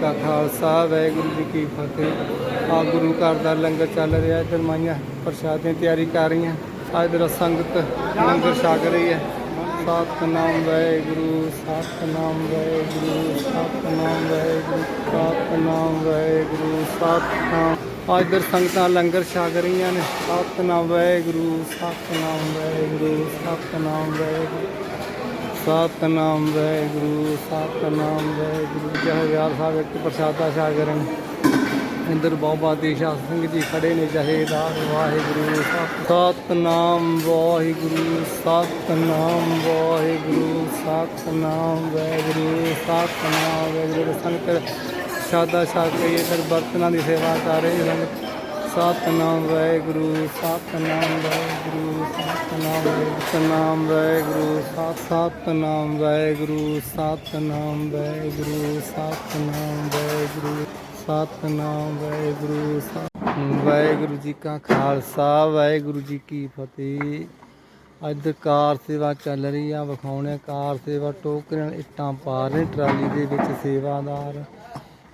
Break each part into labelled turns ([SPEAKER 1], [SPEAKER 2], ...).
[SPEAKER 1] ਕਾ ਖਾਲਸਾ, ਵਾਹਿਗੁਰੂ ਜੀ ਕੀ ਫਤਿਹ। ਆ ਗੁਰੂ ਘਰ ਦਾ ਲੰਗਰ ਚੱਲ ਰਿਹਾ ਇੱਧਰ ਮਾਈਆਂ ਪ੍ਰਸ਼ਾਦ ਦੀ ਤਿਆਰੀ ਕਰ ਰਹੀਆਂ। ਆ ਇੱਧਰ ਸੰਗਤ ਲੰਗਰ ਛਕ ਰਹੀ ਹੈ, ਸਤਨਾਮ ਵਾਹਿਗੁਰੂ ਸਤਨਾਮ ਵਾਹਿਗੁਰੂ ਸਤਨਾਮ ਵਾਹਿਗੁਰੂ ਸਤਨਾਮ ਵਾਹਿਗੁਰੂ, ਸਤਨਾਮ। ਆ ਇੱਧਰ ਸੰਗਤਾਂ ਲੰਗਰ ਛਕ ਰਹੀਆਂ ਨੇ, ਸਤਨਾਮ ਵਾਹਿਗੁਰੂ ਸਤਨਾਮ ਵਾਹਿਗੁਰੂ ਸਤਨਾਮ ਵਾਹਿਗੁਰੂ। ਸਤਨਾਮ ਵਾਹਿਗੁਰੂ ਸਤਨਾਮ ਵਾਹਿਗੁਰੂ। ਜਹਯਾਰ ਸਾਹਿਬ ਇੱਕ ਪ੍ਰਸ਼ਾਦਾ ਛਕ ਰਹੇ ਨੇ। ਇੰਦਰ ਬਾਬਾ ਦੇਸ਼ਾ ਸਿੰਘ ਜੀ ਖੜੇ ਨੇ। ਜਹੇਦਾਰ ਵਾਹਿਗੁਰੂ ਸਤ- ਸਤਨਾਮ ਵਾਹਿਗੁਰੂ ਸਤਨਾਮ ਵਾਹਿਗੁਰੂ ਸਤਨਾਮ ਵਾਹਿਗੁਰੂ ਸਤਨਾਮ ਵਾਹਿਗੁਰੂ। ਸੰਗਤ ਸ਼ਾਦਾ ਛਕ ਕੇ ਫਿਰ ਬਰਤਨਾਂ ਦੀ ਸੇਵਾ ਕਰ ਰਹੇ ਹਨ ਸਤਨਾਮ ਵਾਹਿਗੁਰੂ ਸਤਨਾਮ ਵਾਹਿਗੁਰੂ ਸਤਨਾਮ ਵਾਹਿਗੁਰੂ ਸਤਨਾਮ ਵਾਹਿਗੁਰੂ, ਸਤ- ਸਤਨਾਮ ਵਾਹਿਗੁਰੂ ਸਤਨਾਮ ਵਾਹਿਗੁਰੂ ਸਤਨਾਮ ਵਾਹਿਗੁਰੂ ਸਤਨਾਮ ਵਾਹਿਗੁਰੂ, ਸਤਿ- ਵਾਹਿਗੁਰੂ ਜੀ ਕਾ ਖਾਲਸਾ, ਵਾਹਿਗੁਰੂ ਜੀ ਕੀ ਫਤਿਹ। ਅੱਜ ਕਾਰ ਸੇਵਾ ਚੱਲ ਰਹੀ ਆ, ਵਿਖਾਉਣੇ ਕਾਰ ਸੇਵਾ ਟੋਕਰੇ ਨਾਲ ਇੱਟਾਂ ਪਾ ਰਹੇ, ਟਰਾਲੀ ਦੇ ਵਿੱਚ ਸੇਵਾਦਾਰ।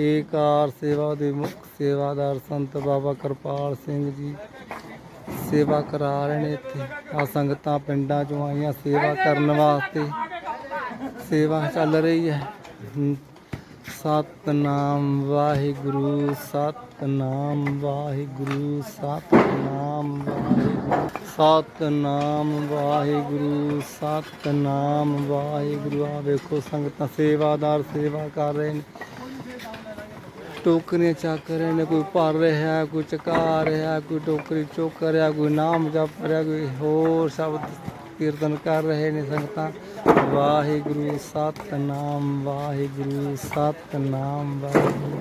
[SPEAKER 1] ਇਹ ਕਾਰ ਸੇਵਾ ਦੇ ਮੁੱਖ ਸੇਵਾਦਾਰ ਸੰਤ ਬਾਬਾ ਕਿਰਪਾਲ ਸਿੰਘ ਜੀ। ਸੇਵਾ ਕਰਾ ਰਹੇ ਨੇ ਇੱਥੇ। ਆ ਸੰਗਤਾਂ ਪਿੰਡਾਂ ਚੋਂ ਆਈਆਂ ਸੇਵਾ ਕਰਨ ਵਾਸਤੇ। ਸੇਵਾ ਚੱਲ ਰਹੀ ਹੈ। ਸਤਨਾਮ ਵਾਹਿਗੁਰੂ ਸਤਨਾਮ ਵਾਹਿਗੁਰੂ ਸਤਨਾਮ ਵਾਹਿਗੁਰੂ ਸਤਨਾਮ ਵਾਹਿਗੁਰੂ ਸਤਨਾਮ ਵਾਹਿਗੁਰੂ। ਆ ਵੇਖੋ ਸੰਗਤਾਂ ਸੇਵਾਦਾਰ ਸੇਵਾ ਕਰ ਰਹੇ ਨੇ। ਟੋਕਰੀਆਂ ਚੱਕ ਰਹੇ ਨੇ ਕੋਈ ਭਰ ਰਿਹਾ ਕੋਈ ਚਕਾ ਰਿਹਾ ਕੋਈ ਟੋਕਰੀ ਚੁੱਕ ਰਿਹਾ ਕੋਈ ਨਾਮ ਜਪ ਰਿਹਾ ਕੋਈ ਹੋਰ ਸ਼ਬਦ ਕੀਰਤਨ ਕਰ ਰਹੇ ਨੇ ਸੰਗਤਾਂ ਵਾਹਿਗੁਰੂ ਸਤਨਾਮ ਵਾਹਿਗੁਰੂ ਸਤਨਾਮ ਵਾਹਿਗੁਰੂ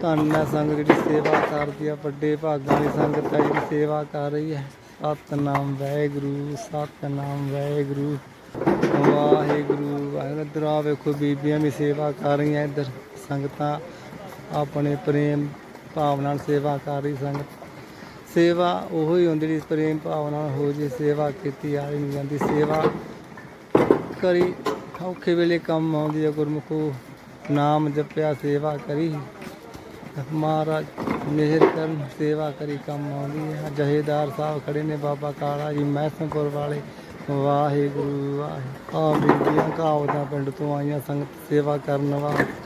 [SPEAKER 1] ਧੰਨ ਹੈ ਸੰਗਤ ਜਿਹੜੀ ਸੇਵਾ ਕਰਦੀ ਆ ਵੱਡੇ ਭਾਗਾਂ ਦੀ ਸੰਗਤ ਹੈ ਜਿਹੜੀ ਸੇਵਾ ਕਰ ਰਹੀ ਹੈ ਸਤਨਾਮ ਵਾਹਿਗੁਰੂ ਸਤਨਾਮ ਵਾਹਿਗੁਰੂ ਵਾਹਿਗੁਰੂ ਵਾਹਿਗੁਰੂ ਇੱਧਰ ਆ ਵੇਖੋ, ਬੀਬੀਆਂ ਵੀ ਸੇਵਾ ਕਰ ਰਹੀਆਂ ਇੱਧਰ ਸੰਗਤਾਂ। ਆਪਣੇ ਪ੍ਰੇਮ ਭਾਵ ਨਾਲ ਸੇਵਾ ਕਰ ਰਹੀ ਸੰਗਤ। ਸੇਵਾ ਉਹੀ ਹੁੰਦੀ ਜਿਹੜੀ ਪ੍ਰੇਮ ਭਾਵਨਾ ਨਾਲ ਹੋ ਜੇ, ਸੇਵਾ ਕੀਤੀ ਆ ਨਹੀਂ ਜਾਂਦੀ। ਸੇਵਾ ਕਰੀ, ਔਖੇ ਵੇਲੇ ਕੰਮ ਆਉਂਦੀ ਹੈ ਗੁਰਮੁਖੋ ਨਾਮ ਜਪਿਆ, ਸੇਵਾ ਕਰੀ। ਮਹਾਰਾਜ ਮਿਹਰ ਕਰਨ, ਸੇਵਾ ਕਰੀ, ਕੰਮ ਆਉਂਦੀ ਹੈ ਜਹੇਦਾਰ ਸਾਹਿਬ ਖੜੇ ਨੇ, ਬਾਬਾ ਕਾਲਾ ਜੀ ਮਹਿਸਮਪੁਰ ਵਾਲੇ, ਵਾਹਿਗੁਰੂ ਵਾਹਿਗੁਰੂ ਆ ਬੀਬੀਆਂ ਕਾਵਦਾ ਪਿੰਡ ਤੋਂ ਆਈਆਂ ਸੰਗਤ, ਸੇਵਾ ਕਰਨ ਵਾਸਤੇ।